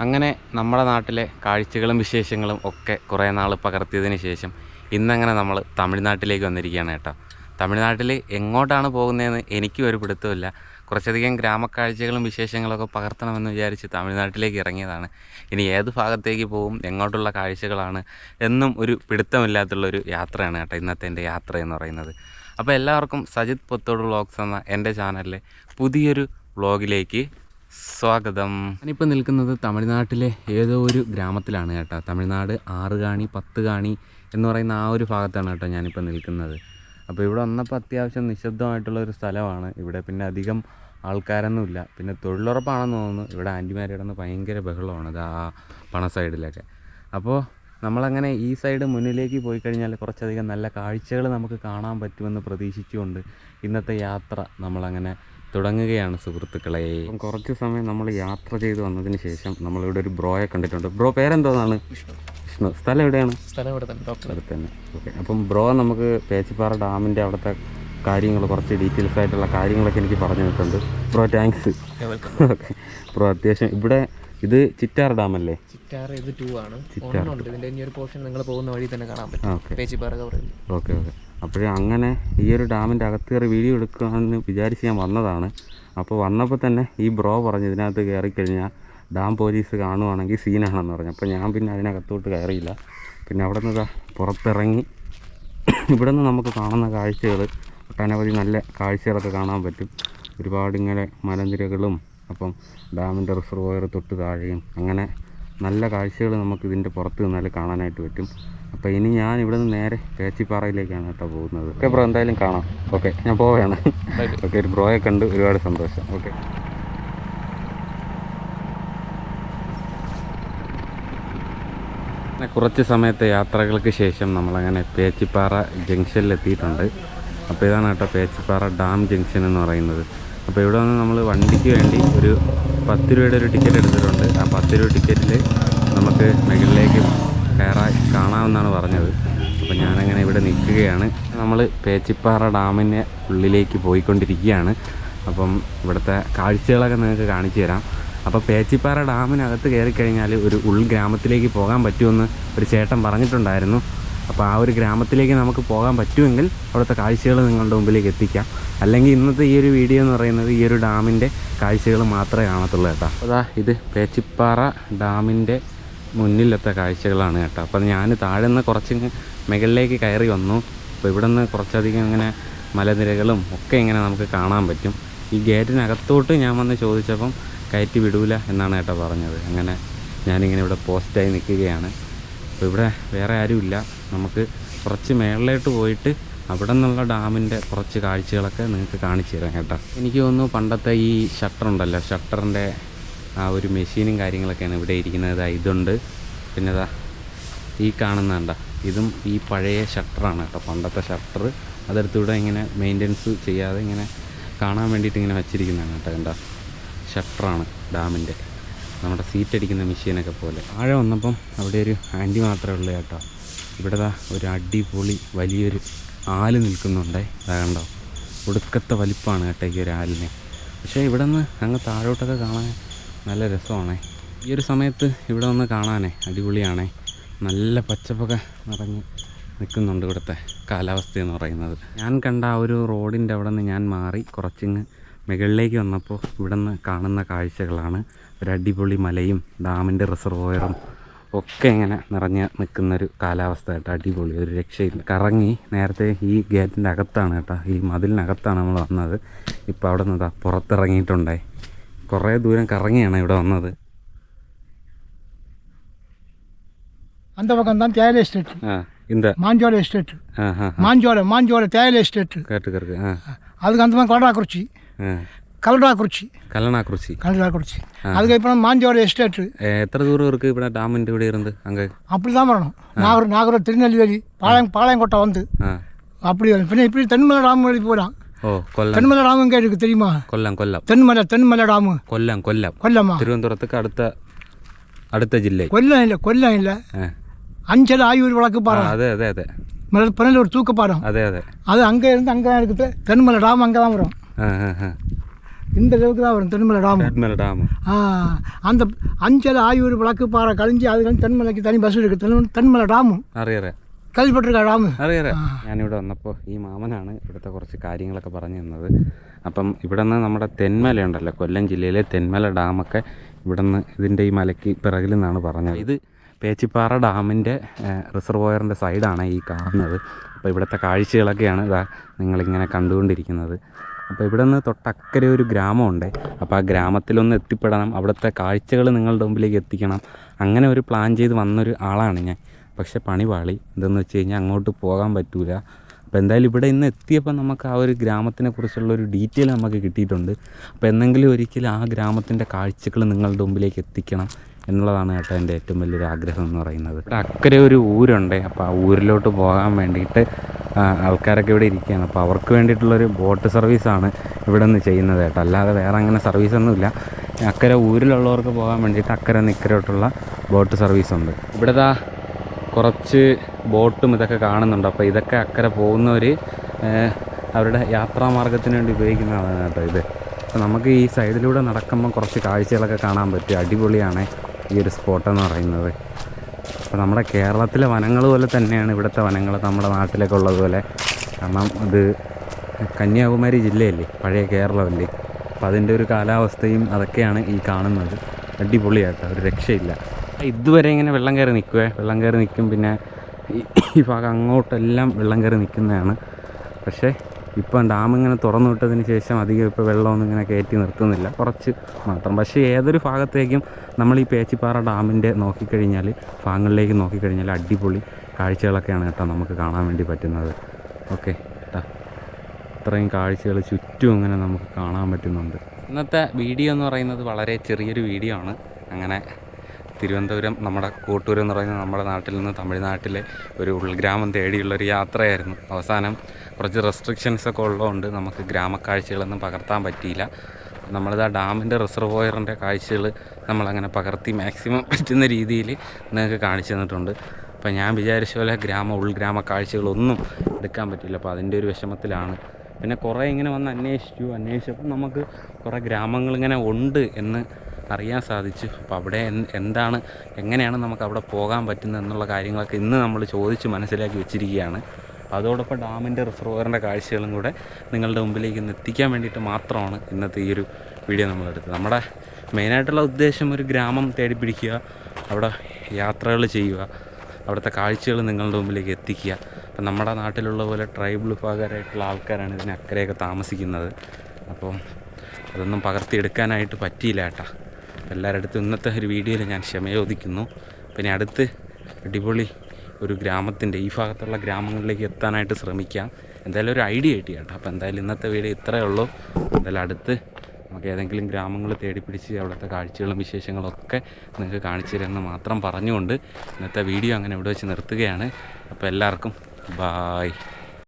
അങ്ങനെ നമ്മുടെ നാട്ടിലെ കാഴ്ചകളും വിശേഷങ്ങളും ഒക്കെ കുറേ നാൾ പകർത്തിയതിന് ശേഷം ഇന്നങ്ങനെ നമ്മൾ തമിഴ്നാട്ടിലേക്ക് വന്നിരിക്കുകയാണ് കേട്ടോ. തമിഴ്നാട്ടിൽ എങ്ങോട്ടാണ് പോകുന്നതെന്ന് എനിക്കും ഒരു പിടുത്തമില്ല കുറച്ചധികം ഗ്രാമക്കാഴ്ചകളും വിശേഷങ്ങളൊക്കെ പകർത്തണമെന്ന് വിചാരിച്ച് തമിഴ്നാട്ടിലേക്ക് ഇറങ്ങിയതാണ്. ഇനി ഏത് ഭാഗത്തേക്ക് പോകും എങ്ങോട്ടുള്ള കാഴ്ചകളാണ് എന്നും ഒരു പിടുത്തമില്ലാത്തുള്ളൊരു യാത്രയാണ് കേട്ടോ ഇന്നത്തെ എന്റെ യാത്ര എന്ന് പറയുന്നത്. അപ്പോൾ എല്ലാവർക്കും സജിത് പൊത്തോട് വ്ളോഗ്സ് എന്ന എന്റെ ചാനലിലെ പുതിയൊരു വ്ളോഗിലേക്ക് സ്വാഗതം. ഞാനിപ്പോൾ നിൽക്കുന്നത് തമിഴ്നാട്ടിലെ ഏതോ ഒരു ഗ്രാമത്തിലാണ് കേട്ടോ. തമിഴ്നാട് ആറ് ആറുകാണി പത്ത് കാണി എന്ന് പറയുന്ന ആ ഒരു ഭാഗത്താണ് കേട്ടോ ഞാനിപ്പോൾ നിൽക്കുന്നത്. അപ്പോൾ ഇവിടെ വന്നപ്പോൾ അത്യാവശ്യം നിശബ്ദമായിട്ടുള്ള ഒരു സ്ഥലമാണ്. ഇവിടെ പിന്നെ അധികം ആൾക്കാരൊന്നുമില്ല പിന്നെ തൊഴിലുറപ്പാണെന്ന് തോന്നുന്നു. ഇവിടെ ആന്റിമാർ കിടന്ന് ഭയങ്കര ബഹളമാണ് ഇത് ആ പണ സൈഡിലൊക്കെ. അപ്പോൾ നമ്മളങ്ങനെ ഈ സൈഡ് മുന്നിലേക്ക് പോയി കഴിഞ്ഞാൽ കുറച്ചധികം നല്ല കാഴ്ചകൾ നമുക്ക് കാണാൻ പറ്റുമെന്ന് പ്രതീക്ഷിച്ചുകൊണ്ട് ഇന്നത്തെ യാത്ര നമ്മളങ്ങനെ തുടങ്ങുകയാണ് സുഹൃത്തുക്കളെ. കുറച്ച് സമയം നമ്മൾ യാത്ര ചെയ്ത് വന്നതിന് ശേഷം നമ്മളിവിടെ ഒരു ബ്രോയെ കണ്ടിട്ടുണ്ട്. ബ്രോ പേരെന്തോന്നാണ്? വിഷ്ണു. സ്ഥലം എവിടെയാണ്? സ്ഥലം ഇവിടെ തന്നെ ഇവിടെ തന്നെ. ഓക്കെ. അപ്പം ബ്രോ നമുക്ക് പേച്ചിപ്പാറ ഡാമിന്റെ അവിടുത്തെ കാര്യങ്ങൾ കുറച്ച് ഡീറ്റെയിൽസ് ആയിട്ടുള്ള കാര്യങ്ങളൊക്കെ എനിക്ക് പറഞ്ഞു തന്നിട്ടുണ്ട്. Bro thanks welcome okay. Bro അത്യാവശ്യം ഇവിടെ ഇത് ചിറ്റാർ ഡാമല്ലേ? ചിറ്റാർ ഇത് ടൂ ആണ്. ഒന്നുണ്ട്. ഇതിന്റെ ഇനി ഒരു പോർഷൻ നിങ്ങൾ പോകുന്ന വഴി തന്നെ കാണാൻ പറ്റും. ഓക്കെ. Okay okay. അപ്പോഴേ അങ്ങനെ ഈ ഒരു ഡാമിന്റെ അകത്ത് കയറി വീഡിയോ എടുക്കാമെന്ന് വിചാരിച്ച് ഞാൻ വന്നതാണ്. അപ്പോൾ വന്നപ്പോൾ തന്നെ ഈ ബ്രോ പറഞ്ഞു ഇതിനകത്ത് കയറിക്കഴിഞ്ഞാൽ ഡാം പോലീസ് കാണുവാണെങ്കിൽ സീനാണെന്ന് പറഞ്ഞു. അപ്പോൾ ഞാൻ പിന്നെ അതിനകത്തോട്ട് കയറിയില്ല. പിന്നെ അവിടെ നിന്ന് പുറത്തിറങ്ങി. ഇവിടെ നിന്ന് നമുക്ക് കാണുന്ന കാഴ്ചകൾ ഒട്ടനവധി നല്ല കാഴ്ചകളൊക്കെ കാണാൻ പറ്റും. ഒരുപാട് ഇങ്ങനെ മലനിരകളും അപ്പം ഡാമിന്റെ റിസർവോയർ തൊട്ട് താഴെയും അങ്ങനെ നല്ല കാഴ്ചകൾ നമുക്ക് ഇതിന്റെ പുറത്ത് നിന്നാൽ കാണാനായിട്ട് പറ്റും. അപ്പോൾ ഇനി ഞാൻ ഇവിടെ നിന്ന് നേരെ പേച്ചിപ്പാറയിലേക്കാണ് കേട്ടോ പോകുന്നത്. ഓക്കെ ബ്രോ എന്തായാലും കാണാം. ഓക്കെ ഞാൻ പോവുകയാണ് ഓക്കെ ഒരു ബ്രോയെ കണ്ട് ഒരുപാട് സന്തോഷം. ഓക്കെ. അങ്ങനെ കുറച്ച് സമയത്തെ യാത്രകൾക്ക് ശേഷം നമ്മളങ്ങനെ പേച്ചിപ്പാറ ജംഗ്ഷനിൽ എത്തിയിട്ടുണ്ട്. അപ്പോൾ ഇതാണ് കേട്ടോ പേച്ചിപ്പാറ ഡാം ജംഗ്ഷൻ എന്ന് പറയുന്നത്. അപ്പോൾ ഇവിടെ വന്ന് നമ്മൾ വണ്ടിക്ക് വേണ്ടി ഒരു പത്ത് രൂപയുടെ ഒരു ടിക്കറ്റ് എടുത്തിട്ടുണ്ട്. ആ പത്ത് രൂപ ടിക്കറ്റിൽ നമുക്ക് മുകളിലേക്ക് കയറാൻ കാണാമെന്നാണ് പറഞ്ഞത്. അപ്പോൾ ഞാനങ്ങനെ ഇവിടെ നിൽക്കുകയാണ്. നമ്മൾ പേച്ചിപ്പാറ ഡാമിന്റെ ഉള്ളിലേക്ക് പോയിക്കൊണ്ടിരിക്കുകയാണ്. അപ്പം ഇവിടുത്തെ കാഴ്ചകളൊക്കെ നിങ്ങൾക്ക് കാണിച്ചു തരാം. അപ്പോൾ പേച്ചിപ്പാറ ഡാമിനകത്ത് കയറി കഴിഞ്ഞാൽ ഒരു ഉൾഗ്രാമത്തിലേക്ക് പോകാൻ പറ്റുമെന്ന് ഒരു ചേട്ടൻ പറഞ്ഞിട്ടുണ്ടായിരുന്നു. അപ്പോൾ ആ ഒരു ഗ്രാമത്തിലേക്ക് നമുക്ക് പോകാൻ പറ്റുമെങ്കിൽ അവിടുത്തെ കാഴ്ചകൾ നിങ്ങളുടെ മുമ്പിലേക്ക് എത്തിക്കാം. അല്ലെങ്കിൽ ഇന്നത്തെ ഈ ഒരു വീഡിയോ എന്ന് പറയുന്നത് ഈ ഒരു ഡാമിന്റെ കാഴ്ചകൾ മാത്രമേ കാണത്തുള്ളൂ കേട്ടോ. അതാ ഇത് പേച്ചിപ്പാറ ഡാമിന്റെ മുന്നിലത്തെ കാഴ്ചകളാണ് കേട്ടോ. അപ്പം ഞാൻ താഴെ നിന്ന് കുറച്ച് മുകളിലേക്ക് കയറി വന്നു. അപ്പോൾ ഇവിടെ നിന്ന് കുറച്ചധികം ഇങ്ങനെ മലനിരകളും ഒക്കെ ഇങ്ങനെ നമുക്ക് കാണാൻ പറ്റും. ഈ ഗേറ്റിനകത്തോട്ട് ഞാൻ വന്ന് ചോദിച്ചപ്പം കയറ്റി വിടൂല എന്നാണ് ഏട്ടാ പറഞ്ഞത്. അങ്ങനെ ഞാനിങ്ങനെ ഇവിടെ പോസ്റ്റായി നിൽക്കുകയാണ്. അപ്പോൾ ഇവിടെ വേറെ ആരുമില്ല. നമുക്ക് കുറച്ച് മേളിലോട്ട് പോയിട്ട് അവിടെ നിന്നുള്ള ഡാമിന്റെ കുറച്ച് കാഴ്ചകളൊക്കെ നിങ്ങൾക്ക് കാണിച്ചു തരാം കേട്ടോ. എനിക്ക് തോന്നുന്നു പണ്ടത്തെ ഈ ഷട്ടർ ഉണ്ടല്ലോ ഷട്ടറിന്റെ ആ ഒരു മെഷീനും കാര്യങ്ങളൊക്കെയാണ് ഇവിടെ ഇരിക്കുന്നത്. ഇതുണ്ട്. പിന്നെ ഇതാ ഈ കാണുന്നതണ്ട ഇതും ഈ പഴയ ഷട്ടറാണ് കേട്ടോ. പണ്ടത്തെ ഷട്ടർ. അതെടുത്തൂടെ ഇങ്ങനെ മെയിന്റനൻസ് ചെയ്യാതെ ഇങ്ങനെ കാണാൻ വേണ്ടിയിട്ട് ഇങ്ങനെ വെച്ചിരിക്കുന്നതാണ് കേട്ടോ കണ്ട. ഷട്ടറാണ് ഡാമിന്റെ. നമ്മുടെ സീറ്റ് അടിക്കുന്ന മെഷീനൊക്കെ പോലെ. താഴെ വന്നപ്പം അവിടെ ഒരു ആന്റി മാത്രമേ ഉള്ളൂ കേട്ടോ. ഇവിടെ ദാ ഒരു അടിപൊളി വലിയൊരു ആൽ നിൽക്കുന്നുണ്ടേ. അതാ കണ്ടോ? ഒടുക്കത്തെ വലിപ്പമാണ് കേട്ടോ ഈ ഒരു ആലിനെ. പക്ഷേ ഇവിടെ നിന്ന് അങ്ങ് താഴോട്ടൊക്കെ കാണാൻ നല്ല രസമാണേ. ഈ ഒരു സമയത്ത് ഇവിടെ വന്ന് കാണാനേ അടിപൊളിയാണേ. നല്ല പച്ചപ്പൊക്കെ നിറഞ്ഞ് നിൽക്കുന്നുണ്ട് ഇവിടുത്തെ കാലാവസ്ഥ എന്ന് പറയുന്നത്. ഞാൻ കണ്ട ആ ഒരു റോഡിന്റെ അവിടെ നിന്ന് ഞാൻ മാറി കുറച്ചിങ്ങ് മുകളിലേക്ക് വന്നപ്പോൾ ഇവിടെ നിന്ന് കാണുന്ന കാഴ്ചകളാണ്. ഒരു അടിപൊളി മലയും ഡാമിന്റെ റിസർവോയറും ഒക്കെ ഇങ്ങനെ നിറഞ്ഞ് നിൽക്കുന്നൊരു കാലാവസ്ഥ കേട്ടോ. അടിപൊളി ഒരു രക്ഷയില്ല. കറങ്ങി നേരത്തെ ഈ ഗേറ്റിന്റെ അകത്താണ് കേട്ടോ. ഈ മതിലിനകത്താണ് നമ്മൾ വന്നത്. ഇപ്പോൾ അവിടെ നിന്ന് പുറത്തിറങ്ങിയിട്ടുണ്ടായി കുറേ ദൂരം കറങ്ങിയാണ് ഇവിടെ വന്നത്. அந்த பக்கம் தான் தேயிலை எஸ்டேட் இந்த மாஞ்சோலை எஸ்டேட் மாஞ்சோலை மாஞ்சோலை தேயிலை எஸ்டேட் கரெக்ட் அதுக்கு அந்த மாதிரி கொலடாக்குறிச்சி கல்லடாக்குறிச்சி கல்லணாக்குறிச்சி கல்லடாக்குறிச்சி அதுக்கப்புறம் மாஞ்சோலை எஸ்டேட் எத்தனை தூரம் இருக்குது இப்போ டாமின் இப்படி இருந்து அங்கே அப்படி தான் வரணும் நாகூர் நாகூர் திருநெல்வேலி பாளையம் பாளையங்கோட்டை வந்து அப்படி தென்மலை டாம் வழி ஓ கொல்லம். தென்மலை டாமும் கேட்டுக்கு தெரியுமா? கொல்லம் கொல்லம். தென்மலை தென்மலை டாமு கொல்லம் கொல்லம். கொல்லமா? திருவனந்தபுரத்துக்கு அடுத்த அடுத்த ஜில்லை. கொல்லம் இல்லை கொல்லம் இல்லை. அஞ்சல் ஆயுர் வழக்கு பாரு. அதே அதே அதே. மலர் பிறந்த ஒரு தூக்கப்பாடம் அதே அதே. அது அங்கே இருந்து அங்கே தான் இருக்குது. தென்மலை டாம் அங்கே தான் வரும். இந்த அளவுக்கு தான் வரும் தென்மலை டாம் தென்மலை டாம் அந்த அஞ்சல் ஆயுர் விளக்குப்பாறை கழிஞ்சு அதுக்கு தென்மலைக்கு தனி பஸ் இருக்குது தென்மலை டாமும் நிறைய കൽപെട്ടർ അറിയാം ഞാനിവിടെ വന്നപ്പോൾ ഈ മാമനാണ് ഇവിടുത്തെ കുറച്ച് കാര്യങ്ങളൊക്കെ പറഞ്ഞു തന്നത്. അപ്പം ഇവിടെ നിന്ന് നമ്മുടെ തെന്മല ഉണ്ടല്ലോ കൊല്ലം ജില്ലയിലെ തെന്മല ഡാമൊക്കെ ഇവിടെ നിന്ന് ഇതിന്റെ ഈ മലയ്ക്ക് പിറകിൽ നിന്നാണ് പറഞ്ഞത്. ഇത് പേച്ചിപ്പാറ ഡാമിന്റെ റിസർവോയറിന്റെ സൈഡാണ് ഈ കാണുന്നത്. അപ്പോൾ ഇവിടുത്തെ കാഴ്ചകളൊക്കെയാണ് ഇതാ നിങ്ങളിങ്ങനെ കണ്ടുകൊണ്ടിരിക്കുന്നത്. അപ്പോൾ ഇവിടെ നിന്ന് തൊട്ടക്കരെ ഒരു ഗ്രാമമുണ്ട്. അപ്പോൾ ആ ഗ്രാമത്തിലൊന്ന് എത്തിപ്പെടണം. അവിടുത്തെ കാഴ്ചകൾ നിങ്ങളുടെ മുമ്പിലേക്ക് എത്തിക്കണം. അങ്ങനെ ഒരു പ്ലാൻ ചെയ്ത് വന്നൊരു ആളാണ് ഞാൻ. പക്ഷെ പണി പാളി. എന്തെന്ന് വെച്ച് കഴിഞ്ഞാൽ അങ്ങോട്ട് പോകാൻ പറ്റൂല. അപ്പോൾ എന്തായാലും ഇവിടെ ഇന്ന് എത്തിയപ്പോൾ നമുക്ക് ആ ഒരു ഗ്രാമത്തിനെ കുറിച്ചുള്ള ഒരു ഡീറ്റെയിൽ നമുക്ക് കിട്ടിയിട്ടുണ്ട്. അപ്പോൾ എന്തെങ്കിലും ഒരിക്കലും ആ ഗ്രാമത്തിന്റെ കാഴ്ചകൾ നിങ്ങളുടെ മുമ്പിലേക്ക് എത്തിക്കണം എന്നുള്ളതാണ് കേട്ടോ എന്റെ ഏറ്റവും വലിയൊരു ആഗ്രഹം എന്ന് പറയുന്നത്. ഇവിടെ അക്കരെ ഒരു ഊരുണ്ട്. അപ്പോൾ ആ ഊരിലോട്ട് പോകാൻ വേണ്ടിയിട്ട് ആൾക്കാരൊക്കെ ഇവിടെ ഇരിക്കുകയാണ്. അപ്പോൾ അവർക്ക് വേണ്ടിയിട്ടുള്ളൊരു ബോട്ട് സർവീസാണ് ഇവിടെ നിന്ന് ചെയ്യുന്നത് കേട്ടോ. അല്ലാതെ വേറെ അങ്ങനെ സർവീസൊന്നുമില്ല. അക്കരെ ഊരിലുള്ളവർക്ക് പോകാൻ വേണ്ടിയിട്ട് അക്കരെ നിക്കരോട്ടുള്ള ബോട്ട് സർവീസുണ്ട്. ഇവിടെ ദാ കുറച്ച് ബോട്ടും ഇതൊക്കെ കാണുന്നുണ്ട്. അപ്പോൾ ഇതൊക്കെ അക്കരെ പോകുന്നവർ അവരുടെ യാത്രാമാർഗത്തിന് വേണ്ടി ഉപയോഗിക്കുന്നതാണ് കേട്ടോ ഇത്. അപ്പോൾ നമുക്ക് ഈ സൈഡിലൂടെ നടക്കുമ്പോൾ കുറച്ച് കാഴ്ചകളൊക്കെ കാണാൻ പറ്റും അടിപൊളിയാണ് ഈ ഒരു സ്പോട്ട് എന്ന് പറയുന്നത്. അപ്പോൾ നമ്മുടെ കേരളത്തിലെ വനങ്ങൾ പോലെ തന്നെയാണ് ഇവിടുത്തെ വനങ്ങൾ നമ്മുടെ നാട്ടിലൊക്കെ ഉള്ളതുപോലെ കാരണം ഇത് കന്യാകുമാരി ജില്ലയല്ലേ പഴയ കേരളമല്ലേ അപ്പോൾ അതിന്റെ ഒരു കാലാവസ്ഥയും അതൊക്കെയാണ് ഈ കാണുന്നത്. അടിപൊളിയായിട്ട് ഒരു രക്ഷയില്ല. ഇതുവരെ ഇങ്ങനെ വെള്ളം കയറി നിൽക്കുവേ? വെള്ളം കയറി നിൽക്കും പിന്നെ ഈ ഭാഗം അങ്ങോട്ടെല്ലാം വെള്ളം കയറി നിൽക്കുന്നതാണ്. പക്ഷേ ഇപ്പം ഡാം ഇങ്ങനെ തുറന്നു വിട്ടതിന് ശേഷം അധികം ഇപ്പോൾ വെള്ളമൊന്നും ഇങ്ങനെ കയറ്റി നിർത്തുന്നില്ല. കുറച്ച് മാത്രം. പക്ഷേ ഏതൊരു ഭാഗത്തേക്കും നമ്മൾ ഈ പേച്ചിപ്പാറ ഡാമിന്റെ നോക്കിക്കഴിഞ്ഞാൽ ഭാഗങ്ങളിലേക്ക് നോക്കിക്കഴിഞ്ഞാൽ അടിപൊളി കാഴ്ചകളൊക്കെയാണ് കേട്ടോ നമുക്ക് കാണാൻ വേണ്ടി പറ്റുന്നത്. ഓക്കെ കേട്ടോ ഇത്രയും കാഴ്ചകൾ ചുറ്റും അങ്ങനെ നമുക്ക് കാണാൻ പറ്റുന്നുണ്ട്. ഇന്നത്തെ വീഡിയോ എന്ന് പറയുന്നത് വളരെ ചെറിയൊരു വീഡിയോ ആണ്. അങ്ങനെ തിരുവനന്തപുരം നമ്മുടെ കൂട്ടൂർ എന്ന് പറയുന്നത് നമ്മുടെ നാട്ടിൽ നിന്ന് തമിഴ്നാട്ടിലെ ഒരു ഉൾഗ്രാമം തേടിയുള്ളൊരു യാത്രയായിരുന്നു. അവസാനം കുറച്ച് റെസ്ട്രിക്ഷൻസൊക്കെ ഉള്ളതുകൊണ്ട് നമുക്ക് ഗ്രാമക്കാഴ്ചകളൊന്നും പകർത്താൻ പറ്റിയില്ല. നമ്മളിത് ആ ഡാമിന്റെ റിസർവോയറിന്റെ കാഴ്ചകൾ നമ്മളങ്ങനെ പകർത്തി മാക്സിമം പറ്റുന്ന രീതിയിൽ നിങ്ങൾക്ക് കാണിച്ചു തന്നിട്ടുണ്ട്. അപ്പോൾ ഞാൻ വിചാരിച്ച പോലെ ഗ്രാമ ഉൾഗ്രാമ കാഴ്ചകളൊന്നും എടുക്കാൻ പറ്റില്ല അപ്പോൾ അതിന്റെ ഒരു വിഷമത്തിലാണ്. പിന്നെ കുറേ ഇങ്ങനെ വന്ന് അന്വേഷിച്ചു. അന്വേഷിച്ചപ്പോൾ നമുക്ക് കുറേ ഗ്രാമങ്ങളിങ്ങനെ ഉണ്ട് എന്ന് അറിയാൻ സാധിച്ചു. അപ്പോൾ അവിടെ എന്താണ് എങ്ങനെയാണ് നമുക്ക് അവിടെ പോകാൻ പറ്റുന്നത് എന്നുള്ള കാര്യങ്ങളൊക്കെ ഇന്ന് നമ്മൾ ചോദിച്ച് മനസ്സിലാക്കി വെച്ചിരിക്കുകയാണ്. അതോടൊപ്പം ഡാമിന്റെ റിസർവറിന്റെ കാഴ്ചകളും കൂടെ നിങ്ങളുടെ മുമ്പിലേക്ക് ഇന്ന് എത്തിക്കാൻ വേണ്ടിയിട്ട് മാത്രമാണ് ഇന്നത്തെ ഈ ഒരു വീഡിയോ നമ്മളെടുത്തത് നമ്മുടെ മെയിനായിട്ടുള്ള ഉദ്ദേശം ഒരു ഗ്രാമം തേടി പിടിക്കുക അവിടെ യാത്രകൾ ചെയ്യുക അവിടുത്തെ കാഴ്ചകൾ നിങ്ങളുടെ മുമ്പിലേക്ക് എത്തിക്കുക. അപ്പം നമ്മുടെ നാട്ടിലുള്ള പോലെ ട്രൈബൽ വിഭാഗരായിട്ടുള്ള ആൾക്കാരാണ് ഇതിന് അക്കരെയൊക്കെ താമസിക്കുന്നത്. അപ്പോൾ അതൊന്നും പകർത്തിയെടുക്കാനായിട്ട് പറ്റിയില്ല ഏട്ടാ എല്ലാവരുടെ അടുത്തും ഇന്നത്തെ ഒരു വീഡിയോയിൽ ഞാൻ ക്ഷമയോദിക്കുന്നു പിന്നെ അടുത്ത് അടിപൊളി ഒരു ഗ്രാമത്തിന്റെ ഈ ഭാഗത്തുള്ള ഗ്രാമങ്ങളിലേക്ക് എത്താനായിട്ട് ശ്രമിക്കാം. എന്തായാലും ഒരു ഐഡിയ കിട്ടി കേട്ടോ. അപ്പോൾ എന്തായാലും ഇന്നത്തെ വീഡിയോ ഇത്രയേ ഉള്ളൂ. എന്തായാലും അടുത്ത് നമുക്ക് ഏതെങ്കിലും ഗ്രാമങ്ങൾ തേടി പിടിച്ച് അവിടുത്തെ കാഴ്ചകളും വിശേഷങ്ങളും ഒക്കെ നിങ്ങൾക്ക് കാണിച്ചു തരുമെന്ന് മാത്രം പറഞ്ഞുകൊണ്ട് ഇന്നത്തെ വീഡിയോ അങ്ങനെ ഇവിടെ വെച്ച് നിർത്തുകയാണ്. അപ്പോൾ എല്ലാവർക്കും ബായ്.